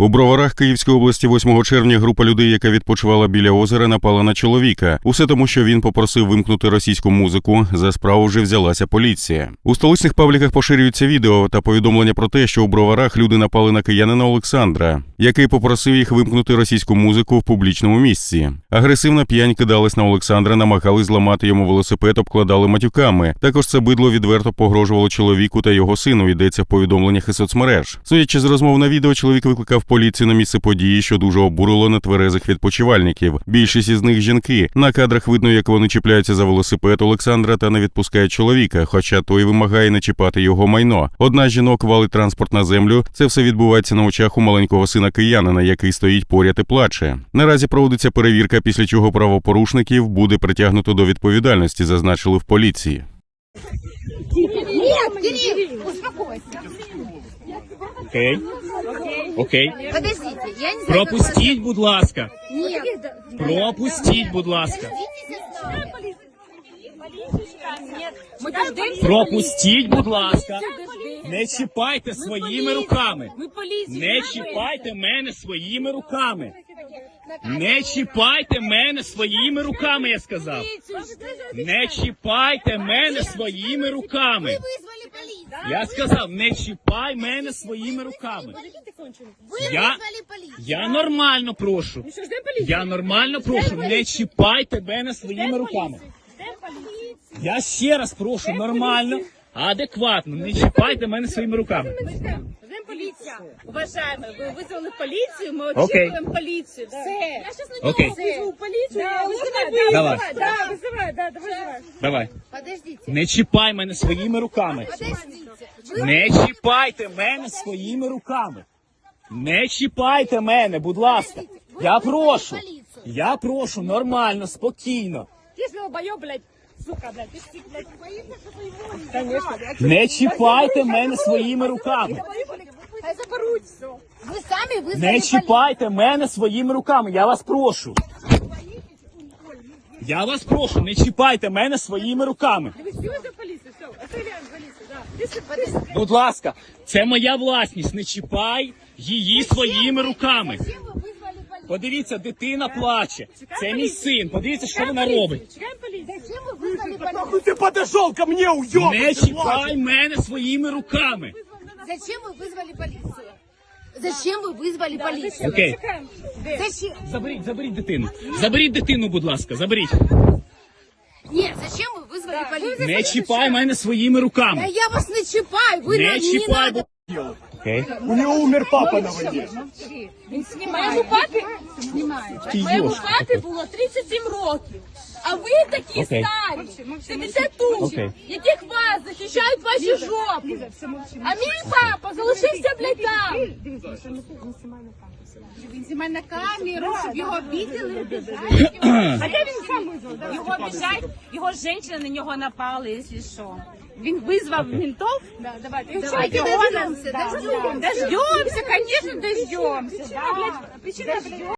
У броварах Київської області 8 червня група людей, яка відпочивала біля озера, напала на чоловіка. Усе тому, що він попросив вимкнути російську музику. За справу вже взялася поліція. У столичних пабліках поширюються відео та повідомлення про те, що у броварах люди напали на киянина Олександра, який попросив їх вимкнути російську музику в публічному місці. Агресивна п'янь кидались на Олександра, намагались зламати йому велосипед, обкладали матюками. Також це бидло відверто погрожувало чоловіку та його сину. Йдеться в повідомленнях із соцмереж. Судячи з розмов на відео, чоловік викликав поліцію на місце події, що дуже обурило нетверезих відпочивальників. Більшість із них жінки. На кадрах видно, як вони чіпляються за велосипед Олександра та не відпускають чоловіка, хоча той вимагає не чіпати його майно. Одна з жінок валить транспорт на землю. Це все відбувається на очах у маленького сина киянина, який стоїть поряд і плаче. Наразі проводиться перевірка, після чого правопорушників буде притягнуто до відповідальності, зазначили в поліції. Нет, Кирилл, успокойся. Окей. Окей. Подождите, я не знаю, Пропустіть, будь ласка. Нет. Пропустіть, будь ласка. Ми дождемося. Пропустіть, будь ласка. Не чіпайте своїми руками. Ми поліцію. Не чіпайте мене своїми руками. Не чіпайте мене своїми руками, я сказав. Не чіпайте мене своїми руками. Вызвали полицию. Я сказав, не чіпай мене своїми руками. Вы Я- вызвали полицию. Я нормально прошу. Що ждемо поліцію? Я нормально прошу, не чіпайте мене своїми руками. Я ще раз прошу, нормально, адекватно, не чіпайте мене своїми руками. Ждемо поліцію. Уважаємо, ви визвали поліцію, ми очікуємо поліцію. Все. Я зараз на Окей. нього визову поліцію. Да, визивай, Давай. Да, визивай, да, давай, давай. Давай. Подождите. Не чіпай мене своїми руками. Подождите. Не чіпайте мене своїми руками. Не чіпайте мене, будь ласка. Я прошу. Я прошу нормально, спокійно. Ти ж долбойоб, блядь, сука, блядь, ти ж блядь, Конечно, блядь. Не чіпайте мене своїми руками заберуть все. Вы сами вызвали Не полицию. чіпайте мене своїми руками. Я вас прошу. Я вас прошу, не чіпайте мене своїми руками. Ти визвав поліцію, все, оставляємо поліцію, да. Ти ж- ти ж- Подождите. Будь ласка, це моя власність. Не чіпай її своїми руками. Зачем вы вызвали полицию? Подивіться, дитина плаче. Це мій син. Подивіться, що вона робить. Чекаємо поліцію. Зачем вы вызвали полицию? Ты подошел ко мне, уёбок! Не чіпай мене своїми руками. Зачем вы вызвали полицию? Зачем вы вызвали полицию? Окей, Чекаємо. Де? Зачем? заберіть, заберіть дитину. Заберіть дитину, будь ласка, заберіть. Нет, зачем вы вызвали полицию? Не чіпай мене своїми Да руками. я вас не чипаю, вы на- Не чіпай. надо. бо- Окей. У него умер папа на войне. Він знімає. Моєму папі, Ти моєму папі було 37 років. А ви такі Окей. старі, 52, Окей. яких вас захищають ваші жопи. А мій папа залишився, блядь, там. Він знімає на камеру, щоб його бачили. А де він сам визвав? Його біжать, його жінка на нього напали, якщо що. Він визвав ментов. Да, давайте, Давайте дождемся, дождемся. Конечно, дождемся. Да. Причина, блядь,